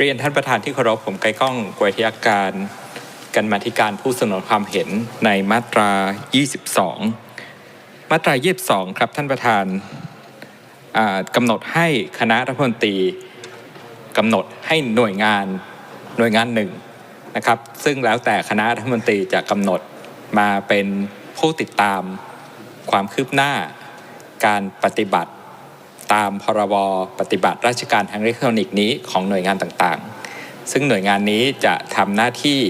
เรียนท่านประธานที่เคารพผมไกลก้องกวยทยาการกันมาธิการผู้เสนอความเห็นในมาตรา 22 มาตรา 22 ครับท่านประธานกำหนดให้คณะรัฐมนตรีกำหนดให้หน่วยงานหน่วยงานหนึ่งนะครับซึ่งแล้วแต่คณะรัฐมนตรีจะกำหนดมาเป็นผู้ติดตามความคืบหน้าการปฏิบัติ ตามพรบปฏิบัติราชการทางอิเล็กทรอนิกส์นี้ของหน่วยงานต่างๆ ซึ่งหน่วยงานนี้จะทำหน้าที่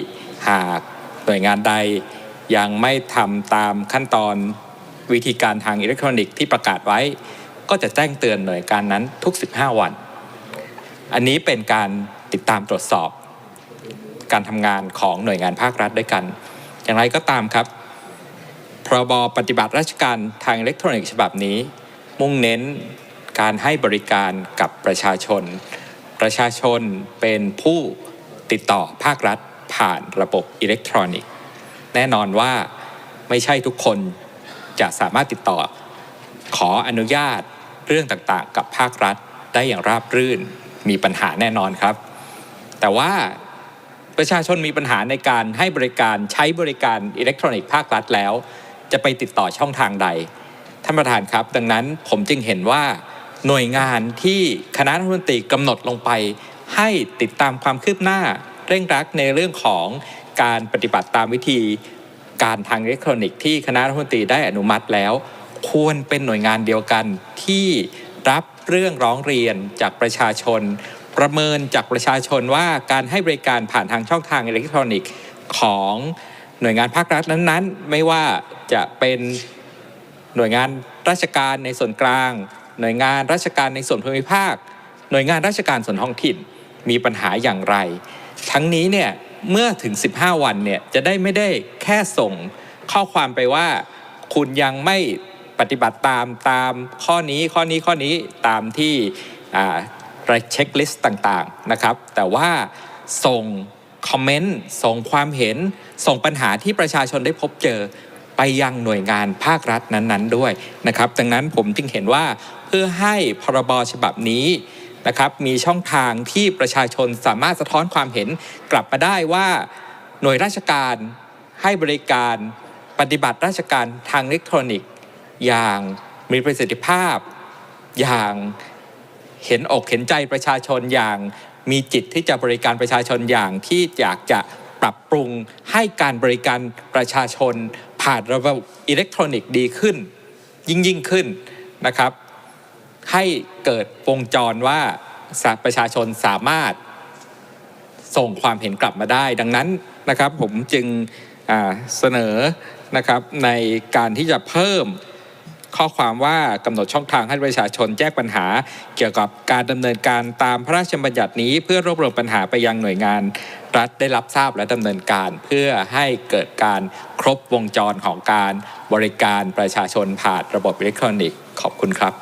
หากหน่วยงานใดยังไม่ทำตามขั้นตอนวิธีการทางอิเล็กทรอนิกส์ที่ประกาศไว้ ก็จะแจ้งเตือนหน่วยการนั้นทุก 15 วัน อันนี้เป็นการติดตามตรวจสอบ การทำงานของหน่วยงานภาครัฐด้วยกัน อย่างไรก็ตามครับพรบปฏิบัติราชการทางอิเล็กทรอนิกส์ฉบับนี้ มุ่งเน้น การให้บริการกับประชาชน ประชาชนเป็นผู้ติดต่อภาครัฐผ่านระบบอิเล็กทรอนิกส์ แน่นอนว่าไม่ใช่ทุกคนจะสามารถติดต่อขออนุญาตเรื่องต่างๆ กับภาครัฐได้อย่างราบรื่นมีปัญหาแน่นอนครับ แต่ว่าประชาชนมีปัญหาในการให้บริการใช้บริการอิเล็กทรอนิกส์ภาครัฐแล้ว จะไปติดต่อช่องทางใด ท่านประธานครับ ดังนั้นผมจึงเห็นว่า หน่วยงานที่คณะรัฐมนตรีกำหนดลงไป ให้ติดตามความคืบหน้าเร่งรัดในเรื่องของการปฏิบัติตามวิธีการทางอิเล็กทรอนิกส์ที่คณะรัฐมนตรีได้อนุมัติแล้ว ควรเป็นหน่วยงานเดียวกันที่รับเรื่องร้องเรียนจากประชาชน ประเมินจากประชาชนว่าการให้บริการผ่านทางช่องทางอิเล็กทรอนิกส์ของหน่วยงานภาครัฐนั้นๆ ไม่ว่าจะเป็นหน่วยงานราชการในส่วนกลาง หน่วยงานราชการในส่วนภูมิภาค หน่วยงานราชการส่วนท้องถิ่นมีปัญหาอย่างไร ทั้งนี้เนี่ยเมื่อถึง 15 วันเนี่ยจะได้ไม่ได้แค่ส่งข้อความไปว่า คุณยังไม่ปฏิบัติตามตามข้อนี้ข้อนี้ข้อนี้ตามที่อ่าเช็คลิสต์ต่างๆนะครับ แต่ว่าส่งคอมเมนต์ส่งความเห็นส่งปัญหาที่ประชาชนได้พบเจอ ไปยังหน่วยงานภาครัฐนั้นๆด้วยนะครับ ดังนั้นผมจึงเห็นว่าเพื่อให้พรบฉบับนี้นะครับมีช่องทางที่ประชาชนสามารถสะท้อนความเห็นกลับมาได้ว่าหน่วยราชการให้บริการปฏิบัติราชการทางอิเล็กทรอนิกส์ อย่างมีประสิทธิภาพ อย่างเห็นอกเห็นใจประชาชนอย่างมีจิตที่จะบริการประชาชนอย่างที่อยากจะปรับปรุงให้การบริการประชาชน ผ่านระบบอิเล็กทรอนิกส์ดีขึ้น ยิ่งยิ่งขึ้นนะครับ ให้เกิดวงจรว่าประชาชนสามารถส่งความเห็นกลับมาได้ ดังนั้นนะครับผมจึงเสนอนะครับในการที่จะเพิ่ม ข้อความว่ากำหนดช่องทางให้ประชาชนแจ้งปัญหา เกี่ยวกับการดำเนินการตามพระราชบัญญัตินี้ เพื่อรวบรวมปัญหาไปยังหน่วยงาน รัฐได้รับทราบและดำเนินการ เพื่อให้เกิดการครบวงจรของการบริการประชาชนผ่านระบบอิเล็กทรอนิกส์ขอบคุณครับ